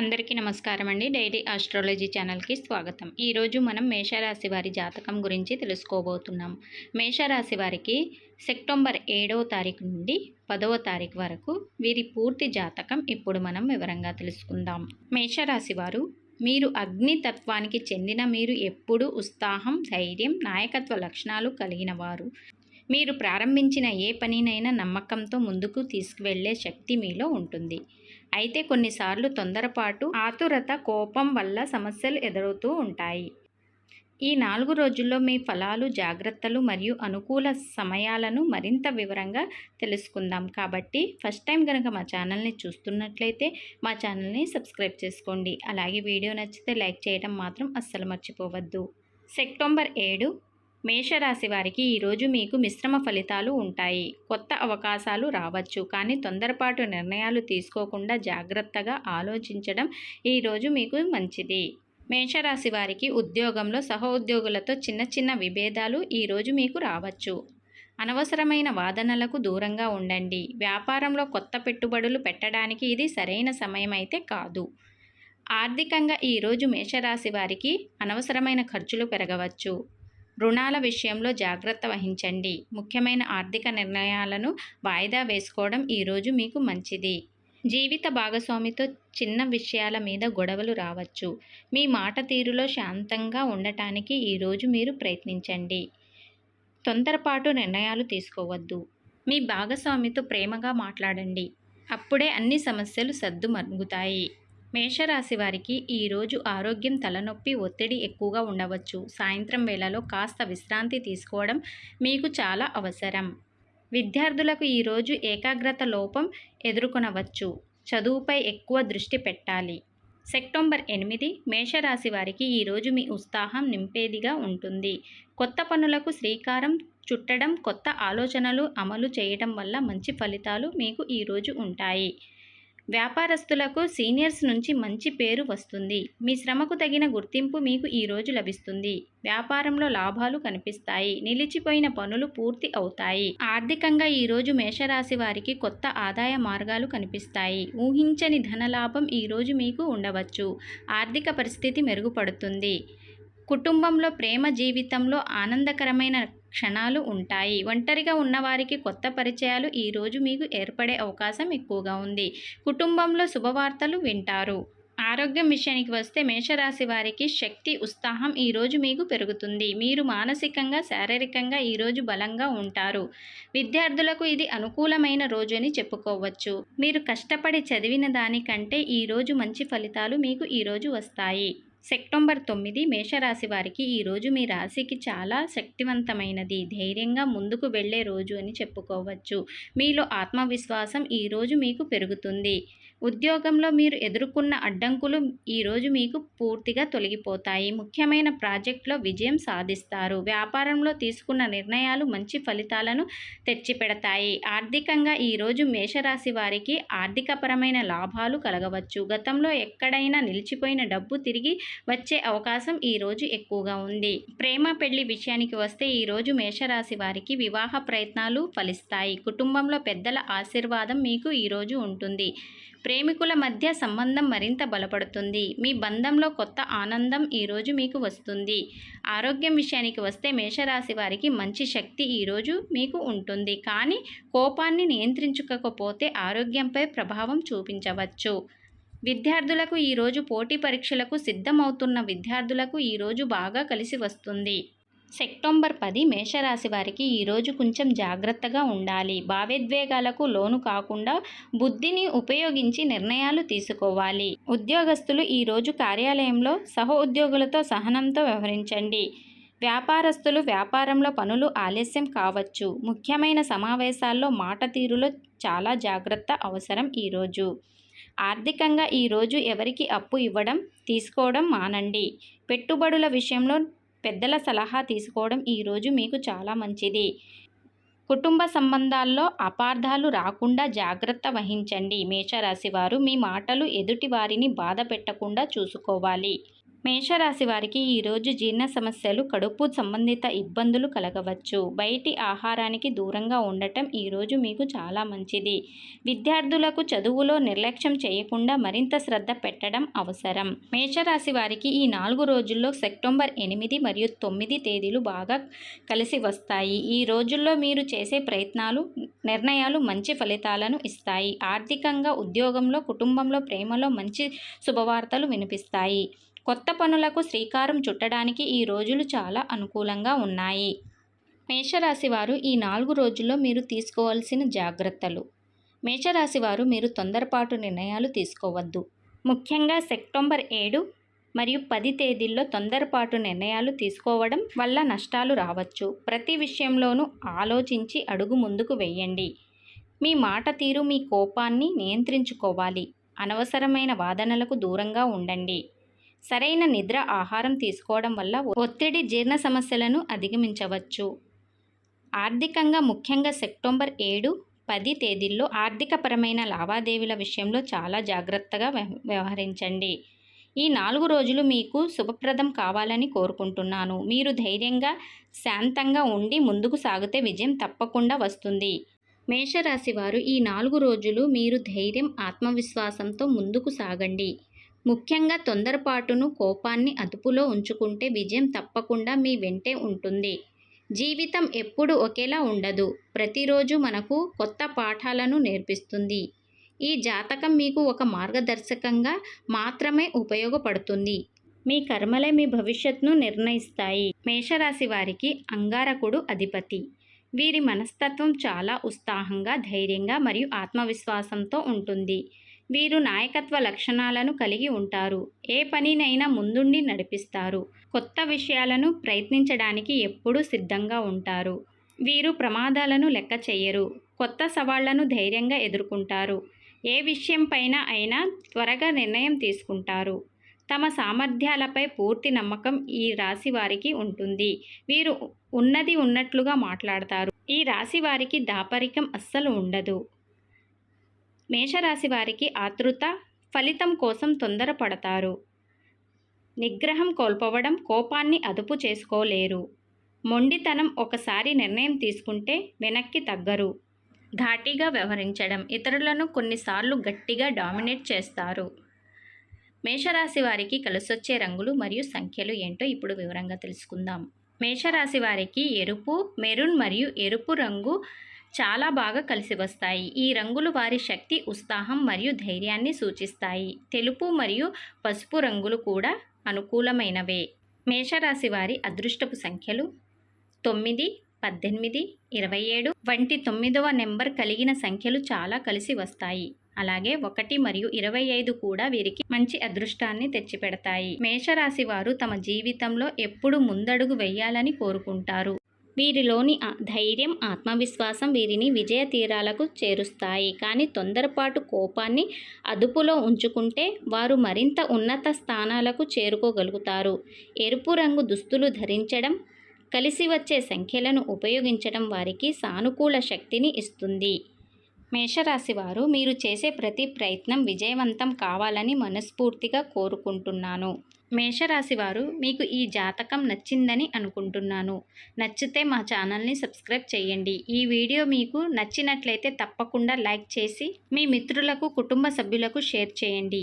అందరికీ నమస్కారం అండి. డైలీ ఆస్ట్రాలజీ ఛానల్కి స్వాగతం. ఈరోజు మనం మేషరాశి వారి జాతకం గురించి తెలుసుకోబోతున్నాం. మేషరాశి వారికి సెప్టెంబర్ ఏడవ తారీఖు నుండి పదవ తారీఖు వరకు వీరి పూర్తి జాతకం ఇప్పుడు మనం వివరంగా తెలుసుకుందాం. మేషరాశి వారు మీరు అగ్ని తత్వానికి చెందిన మీరు ఎప్పుడూ ఉత్సాహం ధైర్యం నాయకత్వ లక్షణాలు కలిగిన వారు. మీరు ప్రారంభించిన ఏ పనినైనా నమ్మకంతో ముందుకు తీసుకువెళ్ళే శక్తి మీలో ఉంటుంది. అయితే కొన్నిసార్లు తొందరపాటు ఆతురత కోపం వల్ల సమస్యలు ఎదురవుతూ ఉంటాయి. ఈ నాలుగు రోజుల్లో మీ ఫలాలు జాగ్రత్తలు మరియు అనుకూల సమయాలను మరింత వివరంగా తెలుసుకుందాం. కాబట్టి ఫస్ట్ టైం కనుక మా ఛానల్ని చూస్తున్నట్లయితే మా ఛానల్ని సబ్స్క్రైబ్ చేసుకోండి. అలాగే వీడియో నచ్చితే లైక్ చేయడం మాత్రం అస్సలు మర్చిపోవద్దు. సెప్టెంబర్ ఏడు మేషరాశి వారికి ఈరోజు మీకు మిశ్రమ ఫలితాలు ఉంటాయి. కొత్త అవకాశాలు రావచ్చు. కానీ తొందరపాటు నిర్ణయాలు తీసుకోకుండా జాగ్రత్తగా ఆలోచించడం ఈరోజు మీకు మంచిది. మేషరాశి వారికి ఉద్యోగంలో సహోద్యోగులతో చిన్న చిన్న విభేదాలు ఈరోజు మీకు రావచ్చు. అనవసరమైన వాదనలకు దూరంగా ఉండండి. వ్యాపారంలో కొత్త పెట్టుబడులు పెట్టడానికి ఇది సరైన సమయం అయితే కాదు. ఆర్థికంగా ఈరోజు మేషరాశి వారికి అనవసరమైన ఖర్చులు పెరగవచ్చు. రుణాల విషయంలో జాగ్రత్త వహించండి. ముఖ్యమైన ఆర్థిక నిర్ణయాలను వాయిదా వేసుకోవడం ఈరోజు మీకు మంచిది. జీవిత భాగస్వామితో చిన్న విషయాల మీద గొడవలు రావచ్చు. మీ మాట తీరులో శాంతంగా ఉండటానికి ఈరోజు మీరు ప్రయత్నించండి. తొందరపాటు నిర్ణయాలు తీసుకోవద్దు. మీ భాగస్వామితో ప్రేమగా మాట్లాడండి. అప్పుడే అన్ని సమస్యలు సద్దుమరుగుతాయి మేషరాశి వారికి ఈరోజు ఆరోగ్యం తలనొప్పి ఒత్తిడి ఎక్కువగా ఉండవచ్చు. సాయంత్రం వేళలో కాస్త విశ్రాంతి తీసుకోవడం మీకు చాలా అవసరం. విద్యార్థులకు ఈరోజు ఏకాగ్రత లోపం ఎదుర్కొనవచ్చు. చదువుపై ఎక్కువ దృష్టి పెట్టాలి. సెప్టెంబర్ ఎనిమిది మేషరాశి వారికి ఈరోజు మీ ఉత్సాహం నింపేదిగా ఉంటుంది. కొత్త పనులకు శ్రీకారం చుట్టడం కొత్త ఆలోచనలు అమలు చేయడం వల్ల మంచి ఫలితాలు మీకు ఈరోజు ఉంటాయి. వ్యాపారస్తులకు సీనియర్స్ నుంచి మంచి పేరు వస్తుంది. మీ శ్రమకు తగిన గుర్తింపు మీకు ఈరోజు లభిస్తుంది. వ్యాపారంలో లాభాలు కనిపిస్తాయి. నిలిచిపోయిన పనులు పూర్తి అవుతాయి. ఆర్థికంగా ఈరోజు మేషరాశి వారికి కొత్త ఆదాయ మార్గాలు కనిపిస్తాయి. ఊహించని ధనలాభం ఈరోజు మీకు ఉండవచ్చు. ఆర్థిక పరిస్థితి మెరుగుపడుతుంది. కుటుంబంలో ప్రేమ జీవితంలో ఆనందకరమైన క్షణాలు ఉంటాయి. ఒంటరిగా ఉన్నవారికి కొత్త పరిచయాలు ఈరోజు మీకు ఏర్పడే అవకాశం ఎక్కువగా ఉంది. కుటుంబంలో శుభవార్తలు వింటారు. ఆరోగ్యం విషయానికి వస్తే మేషరాశి వారికి శక్తి ఉత్సాహం ఈరోజు మీకు పెరుగుతుంది. మీరు మానసికంగా శారీరకంగా ఈరోజు బలంగా ఉంటారు. విద్యార్థులకు ఇది అనుకూలమైన రోజు అని చెప్పుకోవచ్చు. మీరు కష్టపడి చదివిన దానికంటే ఈరోజు మంచి ఫలితాలు మీకు ఈరోజు వస్తాయి. సెప్టెంబర్ తొమ్మిది మేషరాశి వారికి ఈరోజు మీ రాశికి చాలా శక్తివంతమైనది. ధైర్యంగా ముందుకు వెళ్ళే రోజు అని చెప్పుకోవచ్చు. మీలో ఆత్మవిశ్వాసం ఈరోజు మీకు పెరుగుతుంది. ఉద్యోగంలో మీరు ఎదుర్కొన్న అడ్డంకులు ఈరోజు మీకు పూర్తిగా తొలగిపోతాయి. ముఖ్యమైన ప్రాజెక్టులో విజయం సాధిస్తారు. వ్యాపారంలో తీసుకున్న నిర్ణయాలు మంచి ఫలితాలను తెచ్చిపెడతాయి. ఆర్థికంగా ఈరోజు మేషరాశి వారికి ఆర్థికపరమైన లాభాలు కలగవచ్చు. గతంలో ఎక్కడైనా నిలిచిపోయిన డబ్బు తిరిగి వచ్చే అవకాశం ఈరోజు ఎక్కువగా ఉంది. ప్రేమ పెళ్ళి విషయానికి వస్తే ఈరోజు మేషరాశి వారికి వివాహ ప్రయత్నాలు ఫలిస్తాయి. కుటుంబంలో పెద్దల ఆశీర్వాదం మీకు ఈరోజు ఉంటుంది. ప్రేమికుల మధ్య సంబంధం మరింత బలపడుతుంది. మీ బంధంలో కొత్త ఆనందం ఈరోజు మీకు వస్తుంది. ఆరోగ్యం విషయానికి వస్తే మేషరాశి వారికి మంచి శక్తి ఈరోజు మీకు ఉంటుంది. కానీ కోపాన్ని నియంత్రించుకోకపోతే ఆరోగ్యంపై ప్రభావం చూపించవచ్చు. విద్యార్థులకు ఈరోజు పోటీ పరీక్షలకు సిద్ధమవుతున్న విద్యార్థులకు ఈరోజు బాగా కలిసి వస్తుంది. సెప్టెంబర్ పది మేషరాశి వారికి ఈరోజు కొంచెం జాగ్రత్తగా ఉండాలి. భావోద్వేగాలకు లోను కాకుండా బుద్ధిని ఉపయోగించి నిర్ణయాలు తీసుకోవాలి. ఉద్యోగస్తులు ఈరోజు కార్యాలయంలో సహ ఉద్యోగులతో సహనంతో వ్యవహరించండి. వ్యాపారస్తులు వ్యాపారంలో పనులు ఆలస్యం కావచ్చు. ముఖ్యమైన సమావేశాల్లో మాట తీరులో చాలా జాగ్రత్త అవసరం ఈరోజు ఆర్థికంగా ఈరోజు ఎవరికి అప్పు ఇవ్వడం తీసుకోవడం మానండి. పెట్టుబడుల విషయంలో పెద్దల సలహా తీసుకోవడం ఈరోజు మీకు చాలా మంచిది. కుటుంబ సంబంధాల్లో అపార్థాలు రాకుండా జాగ్రత్త వహించండి. మేషరాశి వారు మీ మాటలు ఎదుటి వారిని బాధ పెట్టకుండా చూసుకోవాలి. మేషరాశి వారికి ఈరోజు జీర్ణ సమస్యలు కడుపు సంబంధిత ఇబ్బందులు కలగవచ్చు. బయటి ఆహారానికి దూరంగా ఉండటం ఈరోజు మీకు చాలా మంచిది. విద్యార్థులకు చదువులో నిర్లక్ష్యం చేయకుండా మరింత శ్రద్ధ పెట్టడం అవసరం. మేషరాశి వారికి ఈ నాలుగు రోజుల్లో సెప్టెంబర్ ఎనిమిది మరియు తొమ్మిది తేదీలు బాగా కలిసి వస్తాయి. ఈ రోజుల్లో మీరు చేసే ప్రయత్నాలు నిర్ణయాలు మంచి ఫలితాలను ఇస్తాయి. ఆర్థికంగా ఉద్యోగంలో కుటుంబంలో ప్రేమలో మంచి శుభవార్తలు వినిపిస్తాయి. కొత్త పనులకు శ్రీకారం చుట్టడానికి ఈ రోజులు చాలా అనుకూలంగా ఉన్నాయి. మేషరాశి వారు ఈ నాలుగు రోజుల్లో మీరు తీసుకోవాల్సిన జాగ్రత్తలు. మేషరాశి వారు మీరు తొందరపాటు నిర్ణయాలు తీసుకోవద్దు. ముఖ్యంగా సెప్టెంబర్ ఏడు మరియు పది తేదీల్లో తొందరపాటు నిర్ణయాలు తీసుకోవడం వల్ల నష్టాలు రావచ్చు. ప్రతి విషయంలోనూ ఆలోచించి అడుగు ముందుకు వేయండి. మీ మాట తీరు మీ కోపాన్ని నియంత్రించుకోవాలి. అనవసరమైన వాదనలకు దూరంగా ఉండండి. సరైన నిద్ర ఆహారం తీసుకోవడం వల్ల ఒత్తిడి జీర్ణ సమస్యలను అధిగమించవచ్చు. ఆర్థికంగా ముఖ్యంగా సెప్టెంబర్ ఏడు పది తేదీల్లో ఆర్థికపరమైన లావాదేవీల విషయంలో చాలా జాగ్రత్తగా వ్యవ- వ్యవహరించండి. ఈ నాలుగు రోజులు మీకు శుభప్రదం కావాలని కోరుకుంటున్నాను. మీరు ధైర్యంగా శాంతంగా ఉండి ముందుకు సాగితే విజయం తప్పకుండా వస్తుంది. మేషరాశి వారు ఈ నాలుగు రోజులు మీరు ధైర్యం ఆత్మవిశ్వాసంతో ముందుకు సాగండి. ముఖ్యంగా తొందరపాటును కోపాన్ని అదుపులో ఉంచుకుంటే విజయం తప్పకుండా మీ వెంటే ఉంటుంది. జీవితం ఎప్పుడు ఒకేలా ఉండదు. ప్రతిరోజు మనకు కొత్త పాఠాలను నేర్పిస్తుంది. ఈ జాతకం మీకు ఒక మార్గదర్శకంగా మాత్రమే ఉపయోగపడుతుంది. మీ కర్మలే మీ భవిష్యత్తును నిర్ణయిస్తాయి. మేషరాశి వారికి అంగారకుడు అధిపతి. వీరి మనస్తత్వం చాలా ఉత్సాహంగా ధైర్యంగా మరియు ఆత్మవిశ్వాసంతో ఉంటుంది. వీరు నాయకత్వ లక్షణాలను కలిగి ఉంటారు. ఏ పనినైనా ముందుండి నడిపిస్తారు. కొత్త విషయాలను ప్రయత్నించడానికి ఎప్పుడూ సిద్ధంగా ఉంటారు. వీరు ప్రమాదాలను లెక్క చెయ్యరు కొత్త సవాళ్ళను ధైర్యంగా ఎదుర్కొంటారు. ఏ విషయం పైన అయినా త్వరగా నిర్ణయం తీసుకుంటారు. తమ సామర్థ్యాలపై పూర్తి నమ్మకం ఈ రాశి వారికి ఉంటుంది. వీరు ఉన్నది ఉన్నట్లుగా మాట్లాడతారు. ఈ రాశి వారికి దాపరికం అస్సలు ఉండదు. మేషరాశి వారికి ఆతృత ఫలితం కోసం తొందరపడతారు. నిగ్రహం కోల్పోవడం కోపాన్ని అదుపు చేసుకోలేరు. మొండితనం ఒకసారి నిర్ణయం తీసుకుంటే వెనక్కి తగ్గరు. ఘాటీగా వ్యవహరించడం ఇతరులను కొన్నిసార్లు గట్టిగా డామినేట్ చేస్తారు. మేషరాశి వారికి కలిసొచ్చే రంగులు మరియు సంఖ్యలు ఏంటో ఇప్పుడు వివరంగా తెలుసుకుందాం. మేషరాశి వారికి ఎరుపు మెరూన్ మరియు ఎరుపు రంగు చాలా బాగా కలిసి వస్తాయి. ఈ రంగులు వారి శక్తి ఉత్సాహం మరియు ధైర్యాన్ని సూచిస్తాయి. తెలుపు మరియు పసుపు రంగులు కూడా అనుకూలమైనవే. మేషరాశి వారి అదృష్టపు సంఖ్యలు తొమ్మిది పద్దెనిమిది ఇరవై ఏడు వంటి తొమ్మిదవ నెంబర్ కలిగిన సంఖ్యలు చాలా కలిసి వస్తాయి. అలాగే ఒకటి మరియు ఇరవై ఐదు కూడా వీరికి మంచి అదృష్టాన్ని తెచ్చిపెడతాయి. మేషరాశి వారు తమ జీవితంలో ఎప్పుడు ముందడుగు వెయ్యాలని కోరుకుంటారు. వీరిలోని ధైర్యం ఆత్మవిశ్వాసం వీరిని విజయ తీరాలకు చేరుస్తాయి. కానీ తొందరపాటు కోపాన్ని అదుపులో ఉంచుకుంటే వారు మరింత ఉన్నత స్థానాలకు చేరుకోగలుగుతారు. ఎరుపు రంగు దుస్తులు ధరించడం కలిసి వచ్చే సంఖ్యలను ఉపయోగించడం వారికి సానుకూల శక్తిని ఇస్తుంది. మేషరాశి వారు మీరు చేసే ప్రతి ప్రయత్నం విజయవంతం కావాలని మనస్ఫూర్తిగా కోరుకుంటున్నాను. మేషరాశి వారు మీకు ఈ జాతకం నచ్చిందని అనుకుంటున్నాను. నచ్చితే మా ఛానల్ని సబ్స్క్రైబ్ చేయండి. ఈ వీడియో మీకు నచ్చినట్లయితే తప్పకుండా లైక్ చేసి మీ మిత్రులకు కుటుంబ సభ్యులకు షేర్ చేయండి.